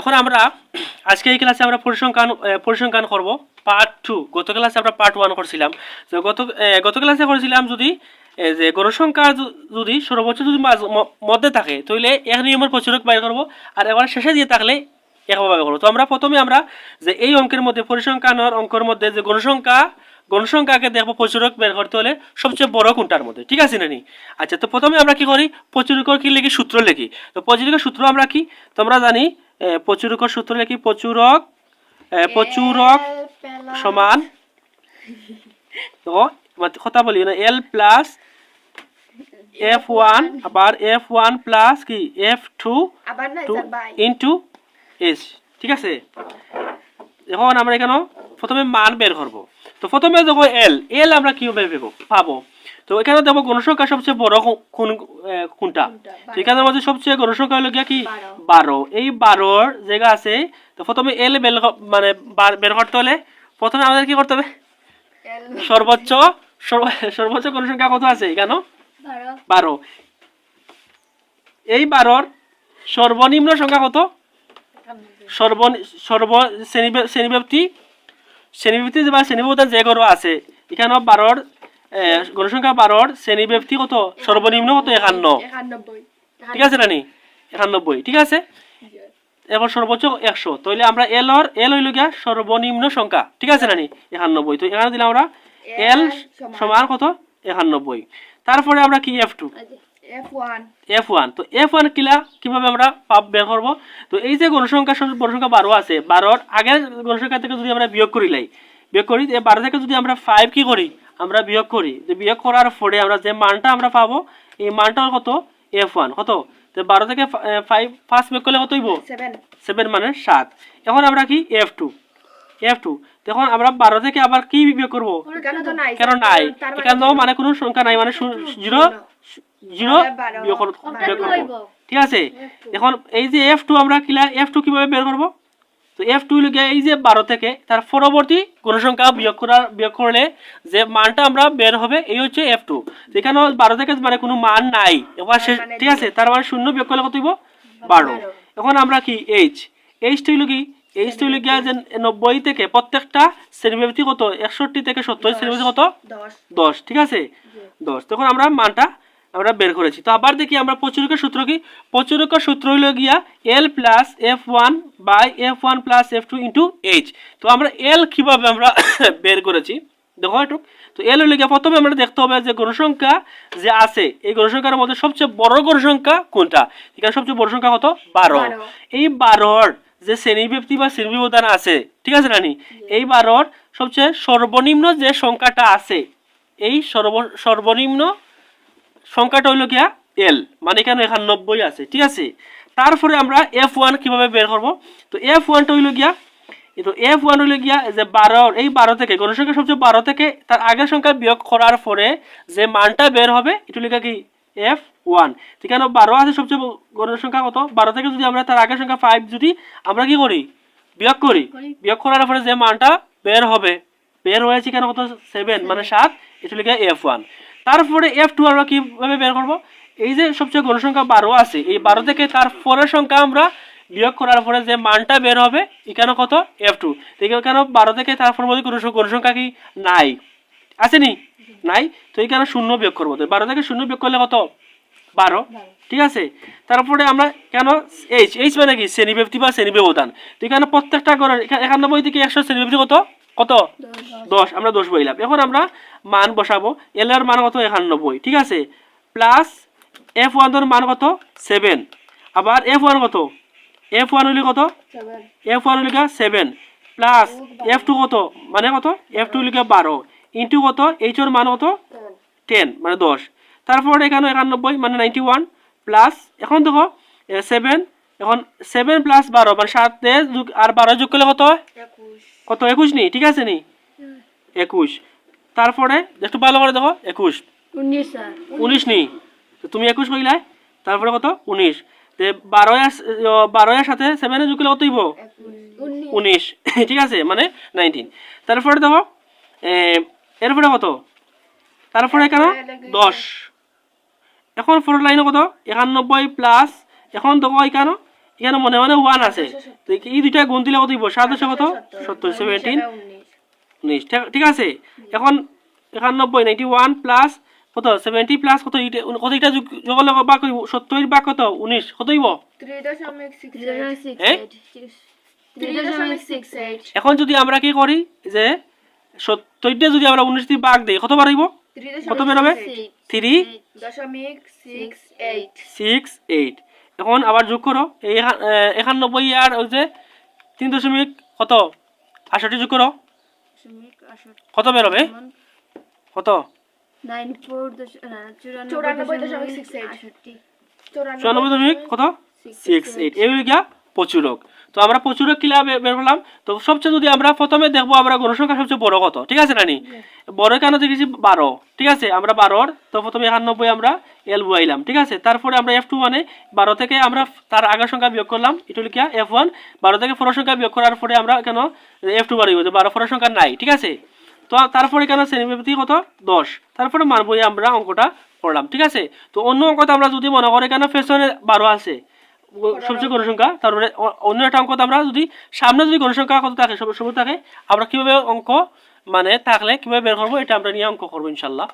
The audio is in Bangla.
এখন আমরা আজকে এই ক্লাসে আমরা পরিসংখ্যান পরিসংখ্যান করব পার্ট টু গত ক্লাসে আমরা পার্ট ওয়ান করছিলাম। তো গত গত ক্লাসে করেছিলাম যদি যে গণসংখ্যা যদি সর্বোচ্চ যদি মধ্যে থাকে, তাহলে এক নিয়মের প্রচুরক বাইর করব আর এবার শেষে দিয়ে থাকলে একভাবে করব। তো আমরা প্রথমে আমরা যে এই অঙ্কের মধ্যে, পরিসংখ্যানের অঙ্কের মধ্যে যে গণসংখ্যা গণসংখ্যাকে দেখব প্রচুরক বের করতে হলে সবচেয়ে বড় কোনটার মধ্যে। ঠিক আছে নানি আচ্ছা তো প্রথমে আমরা কি করি? প্রচুরকর কি লিখি? সূত্র লিখি। তো প্রচুরকের সূত্র আমরা কি? তোমরা জানি প্রচুরকর সূত্র লিখি প্রচুরক প্রচুরক সমান। তো কথা বলি না এল প্লাস এফ ওয়ান আবার এফ ওয়ান প্লাস কি? F two two into S ঠিক আছে? এখন আমরা এখানে প্রথমে মান বের করব। তো প্রথমে দেখো এল এল আমরা কীভাবে পাবো? তো এখানে দেখো গণসংখ্যা সবচেয়ে বড় কোন কোনটা? তো এখানের মধ্যে সবচেয়ে গণসংখ্যা হলো গিয়া কি? বারো। এই বারোর জায়গা আছে তো প্রথমে এল বের মানে বের করতে হলে প্রথমে আমাদের কি করতে হবে? সর্বোচ্চ সর্ব- সর্বোচ্চ গণসংখ্যা কত আছে এখানে বারো। এই বারোর সর্বনিম্ন সংখ্যা কত? সর্ব সর্ব শ্রেণী- শ্রেণীব্যাপ্তি শ্রেণীব্যাপ্তি বা শ্রেণীবদ্ধ যে গরু আছে এখানে বারোর গণসংখ্যা বারোর শ্রেণীব্যাপ্তি কত? সর্বনিম্ন কত? একান্ন। ঠিক আছে রানি একানব্বই ঠিক আছে? এবার সর্বোচ্চ একশো। তাহলে আমরা এল ওর এল হইল গিয়া সর্বনিম্ন সংখ্যা। ঠিক আছে রানি একানব্বই তো এখানে দিলাম আমরা এল সমান। কত? একানব্বই তারপরে আমরা কি এফ টু এফ ওয়ান তো এফ ওয়ান কিলা কীভাবে আমরা পাব বের করব? তো এই যে গণসংখ্যা গণসংখ্যা বারো আছে বারোর আগের গণসংখ্যা থেকে যদি আমরা বিয়োগ করি লাই বিয়োগ করি এই বারো থেকে যদি আমরা ফাইভ কি করি আমরা বিয়োগ করি। যে বিয়োগ করার পরে আমরা যে মানটা আমরা পাবো এই মানটা কত? এফ ওয়ান কত? তো বারো থেকে ফাইভ ফার্স্ট বিয়োগ করলে কত হইব? সেভেন মানে সাত। এখন আমরা কি? এফ টু এফ টু তখন আমরা বারো থেকে আবার কি বিয়োগ করব? এখানে তো নাই? কেন নাই? মানে এখানে মানে কোনো সংখ্যা নাই মানে জিরো জিরো বিয়োগ করব। ঠিক আছে? এখন এই যে এফ টু আমরা কিলা এফ টু কীভাবে বের করব? তো এফ টু লিখে এই যে বারো থেকে তার পরবর্তী গণসংখ্যা বিয়োগ করার বিয়োগ করলে যে মানটা আমরা বের হবে এই হচ্ছে এফ টু এখানে বারো থেকে মানে কোনো মান নাই। এবার শেষ মানে ঠিক আছে তার মানে শূন্য বিয়োগ করলে কত হইব? বারো এখন আমরা কি? এইচ এইচটা হইল কি এইচটা হইল গিয়া যে নব্বই থেকে প্রত্যেকটা শ্রেণীব্যাপ্তি কত? একষট্টি থেকে সত্তর শ্রেণীব্যাপ্তি কত? দশ। ঠিক আছে? দশ। তখন আমরা মানটা আমরা বের করেছি। তো আবার দেখি আমরা প্রচুরকের সূত্র কি? প্রচুরকের সূত্র হইল গিয়া L plus F one by F one plus F two into H তো আমরা এল কীভাবে আমরা বের করেছি? দেখো একটু। তো এল হইলে গিয়া প্রথমে আমরা দেখতে হবে যে গণসংখ্যা যে আছে এই গণসংখ্যার মধ্যে সবচেয়ে বড় গণসংখ্যা কোনটা? এখানে সবচেয়ে বড় সংখ্যা কত? বারো। এই বারোর যে শ্রেণীব্যক্তি বা শ্রেণীবিধান আছে ঠিক আছে রানি এই বারোর সবচেয়ে সর্বনিম্ন যে সংখ্যাটা আছে এই সর্ব সর্বনিম্ন সংখ্যাটা হইল গিয়া এল মানে কেন এখানে একানব্বই আছে, ঠিক আছে? তারপরে আমরা এফ ওয়ান কীভাবে বের করব? তো এফ ওয়ানটা হইল গিয়া তো এফ ওয়ান হইল গিয়া যে বারো, এই বারো থেকে গণসংখ্যা সবচেয়ে বারো থেকে, তার আগের সংখ্যা বিয়োগ করার পরে যে মানটা বের হবে, এটা লেখা কি? এফ ওয়ান এখানে বারো আছে সবচেয়ে গণসংখ্যা কত? বারো থেকে যদি আমরা তার আগের সংখ্যা ফাইভ যদি আমরা কি করি? বিয়োগ করি। বিয়োগ করার পরে যে মানটা বের হবে, বের হয়েছে কেন কত? সেভেন মানে সাত, এটা লিখে এফ ওয়ান তারপরে এফ টু আমরা কীভাবে বের করব? এই যে সবচেয়ে গণসংখ্যা বারো আছে এই বারো থেকে তার পরের সংখ্যা আমরা বিয়োগ করার পরে যে মানটা বের হবে এখানে কত? এফ টু এখানে বারো থেকে তারপর মধ্যে কোনো গণসংখ্যা কি? নাই। আসেনি? নাই। তো এখানে শূন্য বিয়োগ করব। তো বারো থেকে শূন্য বিয়োগ করলে কত? বারো। ঠিক আছে? তারপরে আমরা কেন এইচ এইচ মানে কি? শ্রেণীব্যক্তি বা শ্রেণি ব্যবধান তো এখানে প্রত্যেকটা এখা- একানব্বই থেকে একশো শ্রেণীব্যক্তি কত? কত? দশ। আমরা দশ বইলাম। এখন আমরা মান বসাবো। এল এর মান কত? একানব্বই ঠিক আছে? প্লাস এফ ওয়ানের মান কত? সেভেন আবার এফ ওয়ান কত? এফ ওয়ান হইলে কত? এফ ওয়ান লিখা সেভেন প্লাস এফ টু কত? মানে কত? এফ টু লিখা বারো। ইন্টু কত? এইচ ওর মান কত? টেন মানে দশ। তারপরে এখানে একানব্বই মানে নাইনটি ওয়ান প্লাস এখন দেখো সেভেন এখন সেভেন প্লাস বারো মানে সাতে যোগ আর বারো যোগ করলে কত? কত? একুশ নি? ঠিক আছে নি? একুশ। তারপরে একটু ভালো করে দেখো একুশ। উনিশ উনিশ নি তো তুমি একুশ কইলাই তারপরে কত? উনিশ। বারো বারোয়ের সাথে সেভেনে যোগ করলে কত হইব? উনিশ। ঠিক আছে মানে নাইনটিন তারপরে দেখো এরপরে কত? তারপরে কেন দশ। এখন ফোর লাইনে কত? একানব্বই প্লাস এখন দেখো এখানে এখানে মনে মনে ওয়ান আছে। তো এই দুইটা গুণ দিলে কত দিব সাত দশে কত? সত্তর। সেভেন্টিন উনিশ। ঠিক- আছে? এখন একানব্বই নাইনটি ওয়ান প্লাস কত? সেভেন্টি প্লাস কত? ইটা কত এটা যোগ যোগ করলে বা কত সত্তর বা কত? উনিশ। কত হইব? এখন যদি আমরা কি করি? যে সত্তরটা যদি আমরা উনিশ দিয়ে ভাগ দিই কত থ্রি কত বেরোবে থ্রি? দশমিক সিক্স এইট এখন আবার যোগ করো। এই একানব্বই আর ওই যে তিন দশমিক কত? আষট্টি যোগ করো। কত বেরোবে? কত? নাইন ফোর চুরানব্বই চুরানব্বই দশমিক কত? সিক্স এইট এগুলিকা প্রচুরক। তো আমরা প্রচুর কিলা বের করলাম। তো সবচেয়ে যদি আমরা প্রথমে দেখব আমরা গণসংখ্যা সবচেয়ে বড় কত ঠিক আছে নানি? বড় কেন দেখেছি? বারো ঠিক আছে? আমরা বারোর তো প্রথমে একানব্বই আমরা এল বুয়াইলাম ঠিক আছে? তারপরে আমরা এফ টু মানে বারো থেকে আমরা তার আগের সংখ্যা বিয়োগ করলাম এটু লিখিয়া এফ ওয়ান বারো থেকে ফোর সংখ্যা বিয়োগ করার পরে আমরা কেন এফ টু বাড়িব বারো ফোর সংখ্যা নাই ঠিক আছে? তো তারপরে কেন শ্রেণীব্যাপ্তি কত? দশ। তারপরে মান বইয়ে আমরা অঙ্কটা করলাম ঠিক আছে? তো অন্য অঙ্কটা আমরা যদি মনে করি কেন পেছনে বারো আছে সবচেয়ে গণসংখ্যা তারপরে অ- অন্য একটা অঙ্ক আমরা যদি সামনে যদি গণসংখ্যা কত থাকে সব সময় থাকে আমরা কীভাবে অঙ্ক মানে থাকলে কীভাবে বের করব এটা আমরা নিয়ে অঙ্ক করব ইনশাল্লাহ।